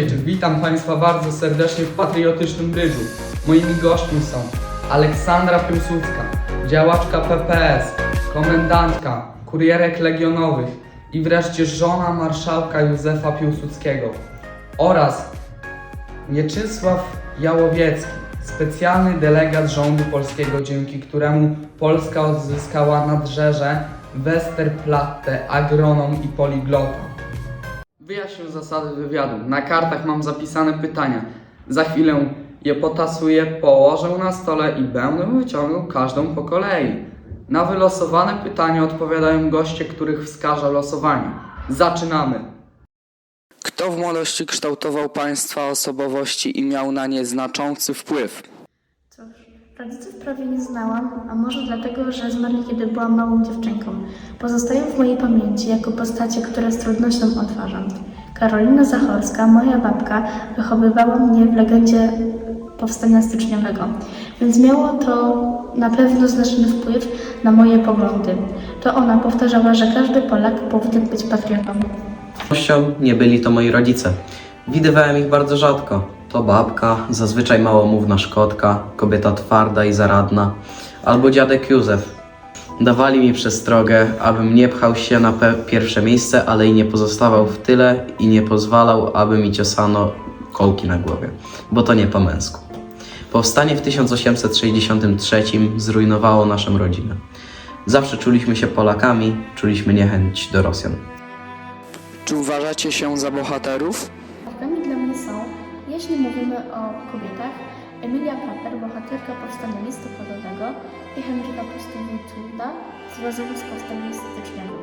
Witam Państwa bardzo serdecznie w patriotycznym brydżu. Moimi gośćmi są Aleksandra Piłsudska, działaczka PPS, komendantka, kurierek legionowych i wreszcie żona marszałka Józefa Piłsudskiego oraz Mieczysław Jałowiecki, specjalny delegat rządu polskiego, dzięki któremu Polska odzyskała nadrzeże Westerplatte, agronom i poliglota. Wyjaśnię zasady wywiadu. Na kartach mam zapisane pytania. Za chwilę je potasuję, położę na stole i będę wyciągał każdą po kolei. Na wylosowane pytania odpowiadają goście, których wskaże losowanie. Zaczynamy! Kto w młodości kształtował państwa osobowości i miał na nie znaczący wpływ? Rodziców prawie nie znałam, a może dlatego, że zmarli kiedy byłam małą dziewczynką. Pozostają w mojej pamięci jako postacie, które z trudnością odtwarzam. Karolina Zachorska, moja babka, wychowywała mnie w legendzie powstania styczniowego, więc miało to na pewno znaczny wpływ na moje poglądy. To ona powtarzała, że każdy Polak powinien być patriotą. Nością nie byli to moi rodzice. Widywałem ich bardzo rzadko. To babka, zazwyczaj małomówna szkotka, kobieta twarda i zaradna, albo dziadek Józef. Dawali mi przestrogę, abym nie pchał się na pierwsze miejsce, ale i nie pozostawał w tyle i nie pozwalał, aby mi ciosano kołki na głowie, bo to nie po męsku. Powstanie w 1863 zrujnowało naszą rodzinę. Zawsze czuliśmy się Polakami, czuliśmy niechęć do Rosjan. Czy uważacie się za bohaterów? Jeśli mówimy o kobietach, Emilia Plater, bohaterka powstania listopadowego i Henryka związana z powstaniem styczniowym.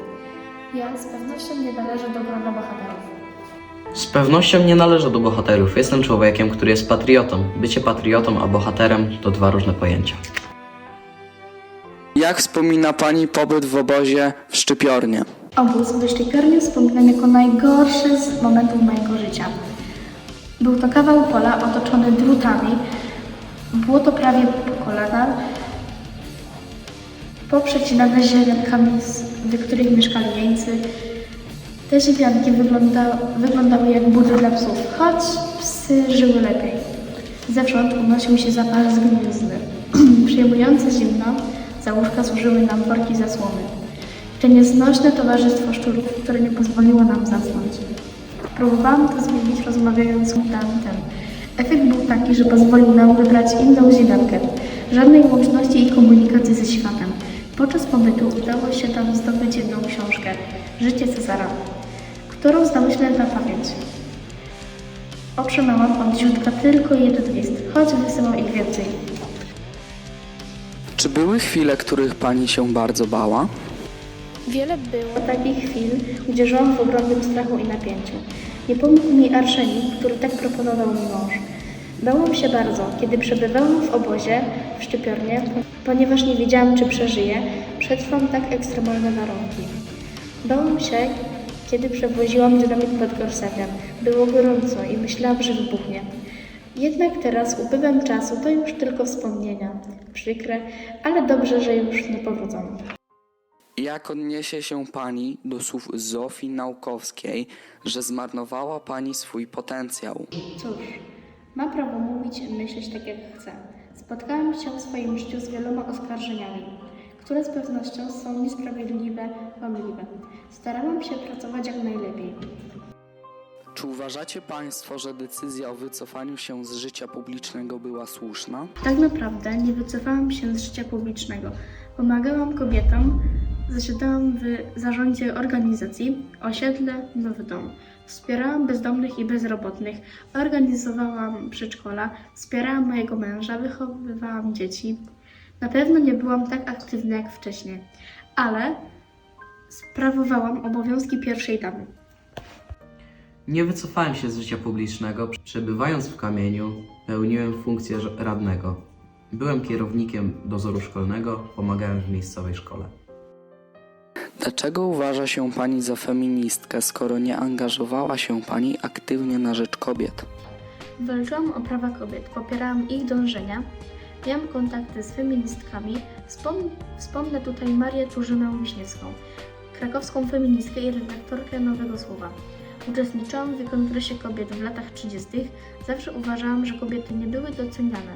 Ja z pewnością nie należę do grona bohaterów. Z pewnością nie należę do bohaterów. Jestem człowiekiem, który jest patriotą. Bycie patriotą a bohaterem to dwa różne pojęcia. Jak wspomina pani pobyt w obozie w Szczypiornie? Obóz w Szczypiorniu wspominam jako najgorszy z momentów mojego życia. Był to kawał pola otoczony drutami, było to prawie po kolana, poprzecinane ziemiankami, w których mieszkali jeńcy. Te ziemianki wygląda, wyglądały jak budy dla psów, choć psy żyły lepiej. Zewsząd unosił się zapach zgnilizny. Przyjmujące zimno, za łóżka służyły nam worki zasłony. To nieznośne towarzystwo szczurów, które nie pozwoliło nam zasnąć. Próbowałam to zmienić, rozmawiając z mutantem. Efekt był taki, że pozwolił nam wybrać inną ziemiankę. Żadnej łączności i komunikacji ze światem. Podczas pobytu udało się tam zdobyć jedną książkę Życie Cezara, którą zamyślę na pamięć. Otrzymałam od źródła tylko jeden list, choć wysyłał ich więcej. Czy były chwile, których pani się bardzo bała? Wiele było takich chwil, gdzie żyłam w ogromnym strachu i napięciu. Nie pomógł mi Arszenik, który tak proponował mi mąż. Bałam się bardzo, kiedy przebywałam w obozie w Szczypiornie, ponieważ nie wiedziałam, czy przeżyję. Przetrwam tak ekstremalne warunki. Bałam się, kiedy przewoziłam dynamit pod gorsetem. Było gorąco i myślałam, że wybuchnie. Jednak teraz, upływem czasu, to już tylko wspomnienia. Przykre, ale dobrze, że już nie powrócą. Jak odniesie się pani do słów Zofii Naukowskiej, że zmarnowała pani swój potencjał? Cóż, ma prawo mówić i myśleć tak jak chce. Spotkałam się w swoim życiu z wieloma oskarżeniami, które z pewnością są niesprawiedliwe, łamliwe. Starałam się pracować jak najlepiej. Czy uważacie państwo, że decyzja o wycofaniu się z życia publicznego była słuszna? Tak naprawdę nie wycofałam się z życia publicznego. Pomagałam kobietom, zasiadałam w zarządzie organizacji Osiedle Nowy Dom. Wspierałam bezdomnych i bezrobotnych, organizowałam przedszkola, wspierałam mojego męża, wychowywałam dzieci. Na pewno nie byłam tak aktywna jak wcześniej, ale sprawowałam obowiązki pierwszej damy. Nie wycofałem się z życia publicznego. Przebywając w kamieniu, pełniłem funkcję radnego. Byłem kierownikiem dozoru szkolnego, pomagałem w miejscowej szkole. Dlaczego uważa się pani za feministkę, skoro nie angażowała się pani aktywnie na rzecz kobiet? Walczyłam o prawa kobiet, popierałam ich dążenia, miałam kontakty z feministkami. Wspom- wspomnę tutaj Marię Czurzynę Wiśniewską, krakowską feministkę i redaktorkę Nowego Słowa. uczestniczyłam w Kongresie Kobiet w latach 30., zawsze uważałam, że kobiety nie były doceniane.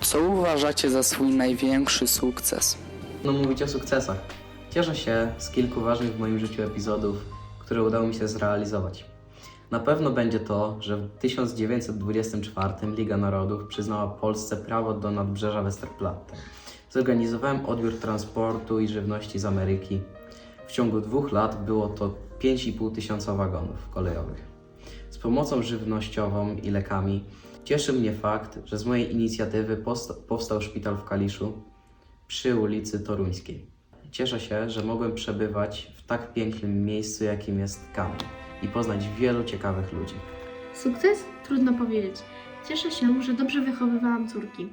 Co uważacie za swój największy sukces? No mówić o sukcesach. Cieszę się z kilku ważnych w moim życiu epizodów, które udało mi się zrealizować. Na pewno będzie to, że w 1924 Liga Narodów przyznała Polsce prawo do nadbrzeża Westerplatte. Zorganizowałem odbiór transportu i żywności z Ameryki. W ciągu dwóch lat było to 5,5 tysiąca wagonów kolejowych. Z pomocą żywnościową i lekami cieszy mnie fakt, że z mojej inicjatywy powstał szpital w Kaliszu, przy ulicy Toruńskiej. Cieszę się, że mogłem przebywać w tak pięknym miejscu, jakim jest Kamień i poznać wielu ciekawych ludzi. Sukces? Trudno powiedzieć. Cieszę się, że dobrze wychowywałam córki.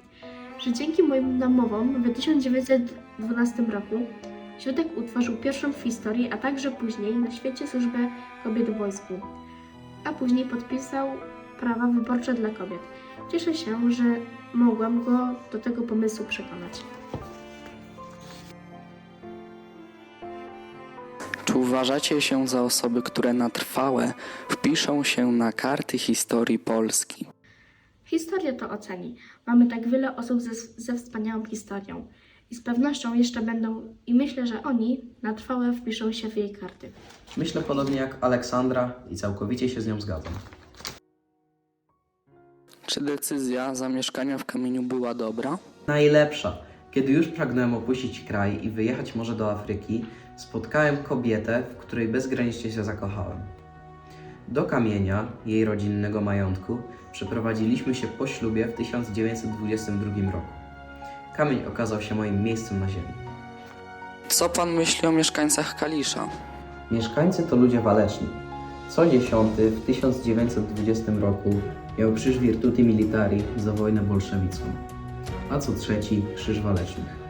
Że dzięki moim namowom w 1912 roku Środek utworzył pierwszą w historii, a także później na świecie służbę kobiet w wojsku. A później podpisał prawa wyborcze dla kobiet. Cieszę się, że mogłam go do tego pomysłu przekonać. Czy uważacie się za osoby, które na trwałe wpiszą się na karty historii Polski? Historia to oceni. Mamy tak wiele osób ze, ze wspaniałą historią. I z pewnością jeszcze będą, i myślę, że oni na trwałe wpiszą się w jej karty. Myślę podobnie jak Aleksandra i całkowicie się z nią zgadzam. Czy decyzja zamieszkania w kamieniu była dobra? Najlepsza. Kiedy już pragnąłem opuścić kraj i wyjechać może do Afryki, spotkałem kobietę, w której bezgranicznie się zakochałem. Do kamienia, jej rodzinnego majątku, przeprowadziliśmy się po ślubie w 1922 roku. Kamień okazał się moim miejscem na ziemi. Co pan myśli o mieszkańcach Kalisza? Mieszkańcy to ludzie waleczni. Co dziesiąty w 1920 roku miał krzyż Virtuti Militari za wojnę bolszewicką, a co trzeci krzyż walecznych.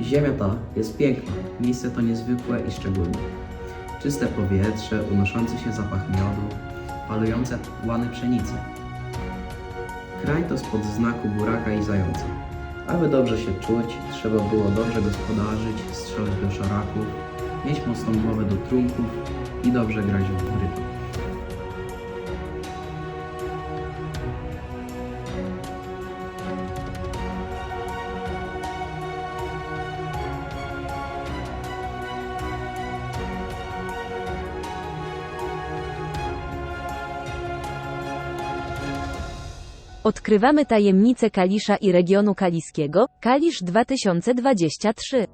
Ziemia ta jest piękna, miejsce to niezwykłe i szczególne. Czyste powietrze, unoszący się zapach miodu, palujące łany pszenicy. Kraj to spod znaku buraka i zająca. Aby dobrze się czuć, trzeba było dobrze gospodarzyć, strzelać do szaraków, mieć mocną głowę do trunków i dobrze grać w brytę. Odkrywamy tajemnice Kalisza i regionu kaliskiego. Kalisz 2023.